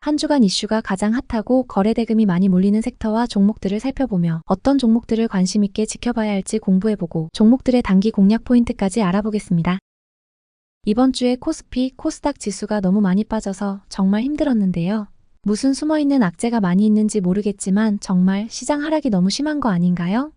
한 주간 이슈가 가장 핫하고 거래 대금이 많이 몰리는 섹터와 종목들을 살펴보며 어떤 종목들을 관심 있게 지켜봐야 할지 공부해보고 종목들의 단기 공략 포인트까지 알아보겠습니다. 이번 주에 코스피, 코스닥 지수가 너무 많이 빠져서 정말 힘들었는데요. 무슨 숨어있는 악재가 많이 있는지 모르겠지만 정말 시장 하락이 너무 심한 거 아닌가요?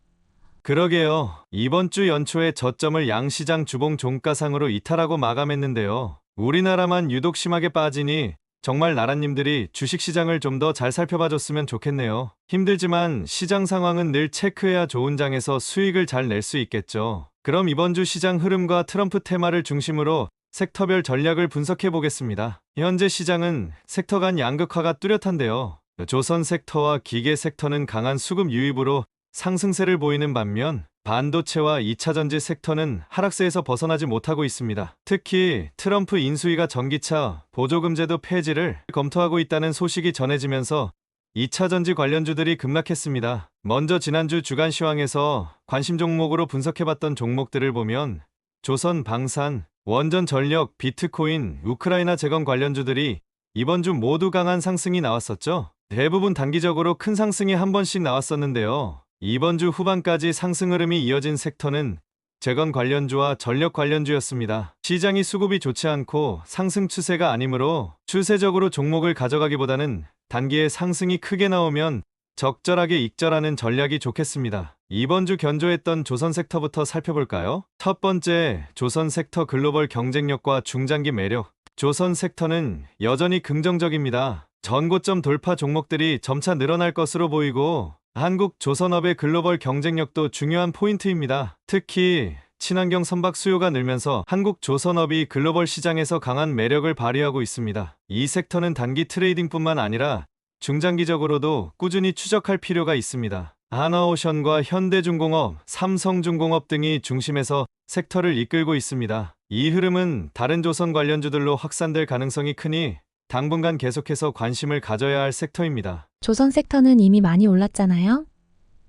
그러게요. 이번 주 연초에 저점을 양시장 주봉 종가상으로 이탈하고 마감했는데요. 우리나라만 유독 심하게 빠지니 정말 나라님들이 주식시장을 좀 더 잘 살펴봐 줬으면 좋겠네요. 힘들지만 시장 상황은 늘 체크해야 좋은 장에서 수익을 잘 낼 수 있겠죠. 그럼 이번 주 시장 흐름과 트럼프 테마를 중심으로 섹터별 전략을 분석해 보겠습니다. 현재 시장은 섹터 간 양극화가 뚜렷한데요. 조선 섹터와 기계 섹터는 강한 수급 유입으로 상승세를 보이는 반면 반도체와 2차전지 섹터는 하락세에서 벗어나지 못하고 있습니다. 특히 트럼프 인수위가 전기차 보조금제도 폐지를 검토하고 있다는 소식이 전해지면서 2차전지 관련주들이 급락했습니다. 먼저 지난주 주간 시황에서 관심 종목으로 분석해봤던 종목들을 보면 조선 방산, 원전 전력, 비트코인, 우크라이나 재건 관련주들이 이번 주 모두 강한 상승이 나왔었죠. 대부분 단기적으로 큰 상승이 한 번씩 나왔었는데요. 이번 주 후반까지 상승 흐름이 이어진 섹터는 재건 관련주와 전력 관련주였습니다. 시장이 수급이 좋지 않고 상승 추세가 아니므로 추세적으로 종목을 가져가기보다는 단기에 상승이 크게 나오면 적절하게 익절하는 전략이 좋겠습니다. 이번 주 견조했던 조선 섹터부터 살펴볼까요? 첫 번째, 조선 sek터 글로벌 경쟁력과 중장기 매력. 조선 섹터는 여전히 긍정적입니다. 전고점 돌파 종목들이 점차 늘어날 것으로 보이고 한국 조선업의 글로벌 경쟁력도 중요한 포인트입니다. 특히 친환경 선박 수요가 늘면서 한국 조선업이 글로벌 시장에서 강한 매력을 발휘하고 있습니다. 이 섹터는 단기 트레이딩뿐만 아니라 중장기적으로도 꾸준히 추적할 필요가 있습니다. 하나오션과 현대중공업, 삼성중공업 등이 중심에서 섹터를 이끌고 있습니다. 이 흐름은 다른 조선 관련주들로 확산될 가능성이 크니 당분간 계속해서 관심을 가져야 할 섹터입니다. 조선 섹터는 이미 많이 올랐잖아요.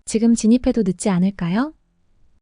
지금 진입해도 늦지 않을까요?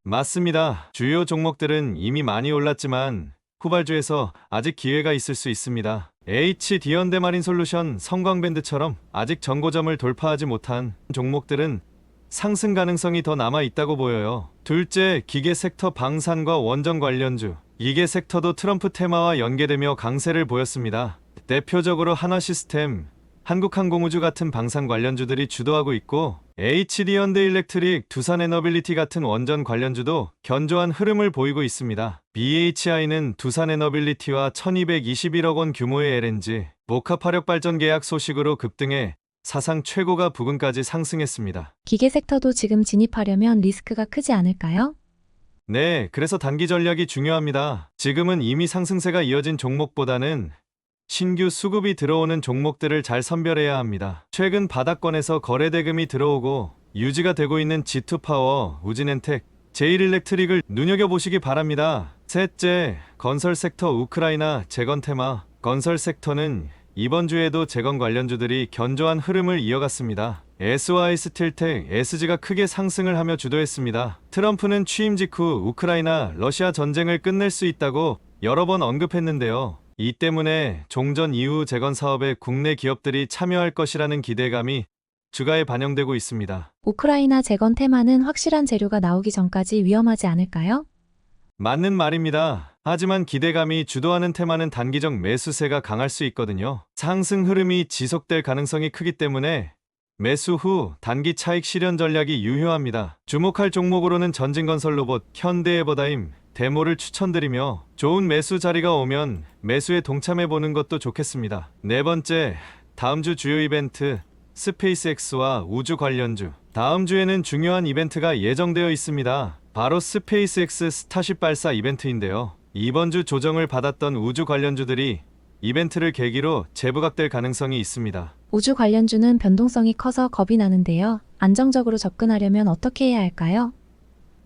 맞습니다. 주요 종목들은 이미 많이 올랐지만 후발주에서 아직 기회가 있을 수 있습니다. HD 현대마린 솔루션, 성광밴드처럼 아직 전고점을 돌파하지 못한 종목들은 상승 가능성이 더 남아 있다고 보여요. 둘째, 기계 섹터 방산과 원전 관련주. 이계 섹터도 트럼프 테마와 연계되며 강세를 보였습니다. 대표적으로 한화 시스템, 한국항공우주 같은 방산 관련주들이 주도하고 있고 HD 현대 일렉트릭, 두산 에너빌리티 같은 원전 관련주도 견조한 흐름을 보이고 있습니다. BHI는 두산 에너빌리티와 1221억 원 규모의 LNG, 목합 화력 발전 계약 소식으로 급등해 사상 최고가 부근까지 상승했습니다. 기계 섹터도 지금 진입하려면 리스크가 크지 않을까요? 네, 그래서 단기 전략이 중요합니다. 지금은 이미 상승세가 이어진 종목보다는 신규 수급이 들어오는 종목들을 잘 선별해야 합니다. 최근 바닥권에서 거래 대금이 들어오고 유지가 되고 있는 G2파워, 우진엔텍, 제일일렉트릭을 눈여겨보시기 바랍니다. 셋째, 건설 섹터 우크라이나 재건 테마. 건설 섹터는 이번 주에도 재건 관련주들이 견조한 흐름을 이어갔습니다. SY 스틸텍, SG가 크게 상승을 하며 주도했습니다. 트럼프는 취임 직후 우크라이나, 러시아 전쟁을 끝낼 수 있다고 여러 번 언급했는데요. 이 때문에 종전 이후 재건 사업에 국내 기업들이 참여할 것이라는 기대감이 주가에 반영되고 있습니다. 우크라이나 재건 테마는 확실한 재료가 나오기 전까지 위험하지 않을까요? 맞는 말입니다. 하지만 기대감이 주도하는 테마는 단기적 매수세가 강할 수 있거든요. 상승 흐름이 지속될 가능성이 크기 때문에 매수 후 단기 차익 실현 전략이 유효합니다. 주목할 종목으로는 전진건설 로봇, 현대에버다임, 데모를 추천드리며 좋은 매수 자리가 오면 매수에 동참해 보는 것도 좋겠습니다. 네 번째, 다음 주 주요 이벤트 스페이스X와 우주 관련주. 다음 주에는 중요한 이벤트가 예정되어 있습니다. 바로 스페이스X 스타쉽 발사 이벤트인데요. 이번 주 조정을 받았던 우주 관련주들이 이벤트를 계기로 재부각될 가능성이 있습니다. 우주 관련주는 변동성이 커서 겁이 나는데요. 안정적으로 접근하려면 어떻게 해야 할까요?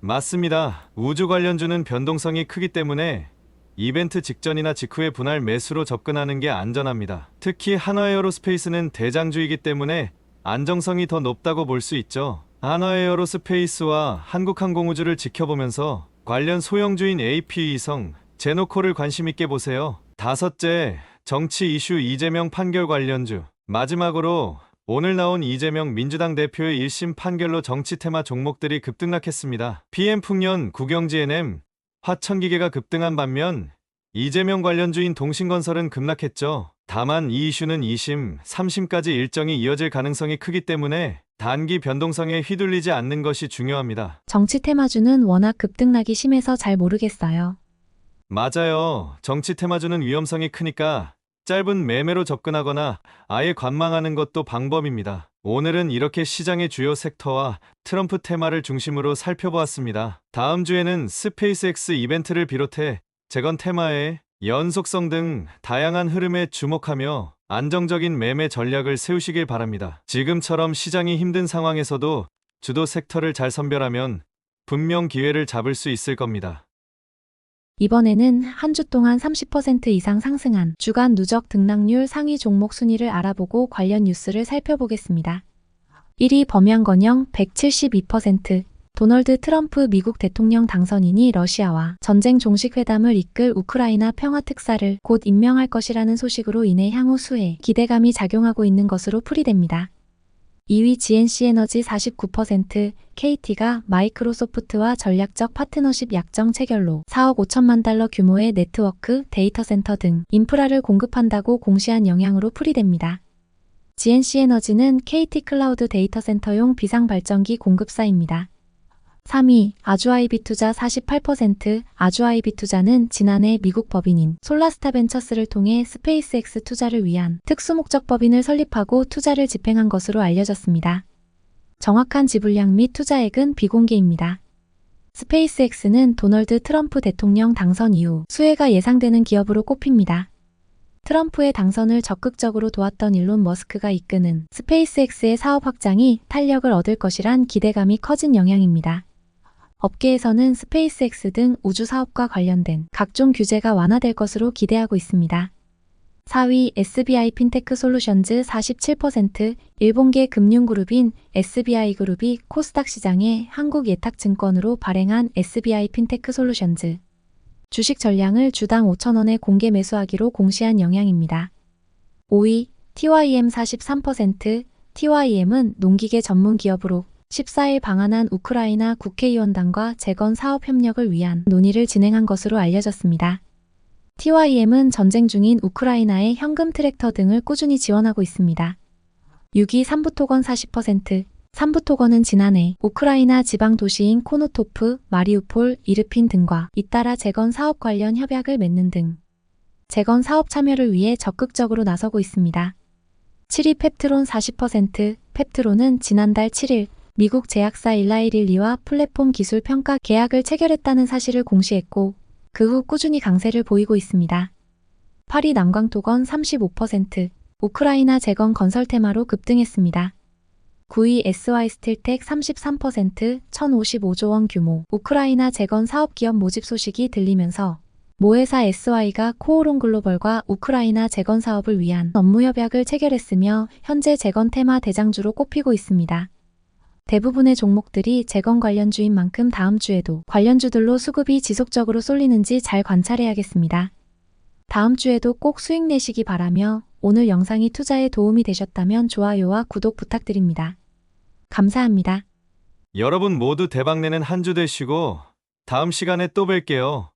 맞습니다. 우주 관련주는 변동성이 크기 때문에 이벤트 직전이나 직후에 분할 매수로 접근하는 게 안전합니다. 특히 한화에어로스페이스는 대장주이기 때문에 안정성이 더 높다고 볼 수 있죠. 한화에어로스페이스와 한국항공우주를 지켜보면서 관련 소형주인 AP위성, 제노코를 관심 있게 보세요. 다섯째, 정치 이슈 이재명 판결 관련주. 마지막으로 오늘 나온 이재명 민주당 대표의 1심 판결로 정치 테마 종목들이 급등락했습니다. PM 풍년, 국영지 NM, 화천기계가 급등한 반면 이재명 관련주인 동신건설은 급락했죠. 다만 이 이슈는 2심, 3심까지 일정이 이어질 가능성이 크기 때문에 단기 변동성에 휘둘리지 않는 것이 중요합니다. 정치 테마주는 워낙 급등락이 심해서 잘 모르겠어요. 맞아요. 정치 테마주는 위험성이 크니까 짧은 매매로 접근하거나 아예 관망하는 것도 방법입니다. 오늘은 이렇게 시장의 주요 섹터와 트럼프 테마를 중심으로 살펴보았습니다. 다음 주에는 스페이스X 이벤트를 비롯해 재건 테마의 연속성 등 다양한 흐름에 주목하며 안정적인 매매 전략을 세우시길 바랍니다. 지금처럼 시장이 힘든 상황에서도 주도 섹터를 잘 선별하면 분명 기회를 잡을 수 있을 겁니다. 이번에는 한 주 동안 30% 이상 상승한 주간 누적 등락률 상위 종목 순위를 알아보고 관련 뉴스를 살펴보겠습니다. 1위 범양건영 172%, 도널드 트럼프 미국 대통령 당선인이 러시아와 전쟁 종식 회담을 이끌 우크라이나 평화 특사를 곧 임명할 것이라는 소식으로 인해 향후 수혜에 기대감이 작용하고 있는 것으로 풀이됩니다. 2위 GNC 에너지 49%, KT가 마이크로소프트와 전략적 파트너십 약정 체결로 4억 5천만 달러 규모의 네트워크, 데이터 센터 등 인프라를 공급한다고 공시한 영향으로 풀이됩니다. GNC 에너지는 KT 클라우드 데이터 센터용 비상 발전기 공급사입니다. 3위 아주아이비 투자 48% 아주아이비 투자는 지난해 미국 법인인 솔라스타 벤처스를 통해 스페이스X 투자를 위한 특수목적 법인을 설립하고 투자를 집행한 것으로 알려졌습니다. 정확한 지불량 및 투자액은 비공개입니다. 스페이스X는 도널드 트럼프 대통령 당선 이후 수혜가 예상되는 기업으로 꼽힙니다. 트럼프의 당선을 적극적으로 도왔던 일론 머스크가 이끄는 스페이스X의 사업 확장이 탄력을 얻을 것이란 기대감이 커진 영향입니다. 업계에서는 스페이스X 등 우주 사업과 관련된 각종 규제가 완화될 것으로 기대하고 있습니다. 4위 SBI 핀테크 솔루션즈 47%, 일본계 금융그룹인 SBI그룹이 코스닥 시장에 한국 예탁증권으로 발행한 SBI 핀테크 솔루션즈. 주식 전량을 주당 5천원에 공개 매수하기로 공시한 영향입니다. 5위 TYM 43%, TYM은 농기계 전문 기업으로 14일 방한한 우크라이나 국회의원단과 재건 사업 협력을 위한 논의를 진행한 것으로 알려졌습니다. TYM은 전쟁 중인 우크라이나의 현금 트랙터 등을 꾸준히 지원하고 있습니다. 6위 삼부토건 40%, 삼부토건은 지난해 우크라이나 지방 도시인 코노토프, 마리우폴, 이르핀 등과 잇따라 재건 사업 관련 협약을 맺는 등 재건 사업 참여를 위해 적극적으로 나서고 있습니다. 7위 펩트론 40%, 펩트론은 지난달 7일 미국 제약사 일라이릴리와 플랫폼 기술 평가 계약을 체결했다는 사실을 공시했고 그 후 꾸준히 강세를 보이고 있습니다. 8위 남광토건 35%, 우크라이나 재건 건설 테마로 급등했습니다. 9위 SY 스틸텍 33%, 1,055조 원 규모 우크라이나 재건 사업 기업 모집 소식이 들리면서 모회사 SY가 코오롱 글로벌과 우크라이나 재건 사업을 위한 업무 협약을 체결했으며 현재 재건 테마 대장주로 꼽히고 있습니다. 대부분의 종목들이 재건 관련주인 만큼 다음 주에도 관련주들로 수급이 지속적으로 쏠리는지 잘 관찰해야겠습니다. 다음 주에도 꼭 수익 내시기 바라며 오늘 영상이 투자에 도움이 되셨다면 좋아요와 구독 부탁드립니다. 감사합니다. 여러분 모두 대박내는 한 주 되시고 다음 시간에 또 뵐게요.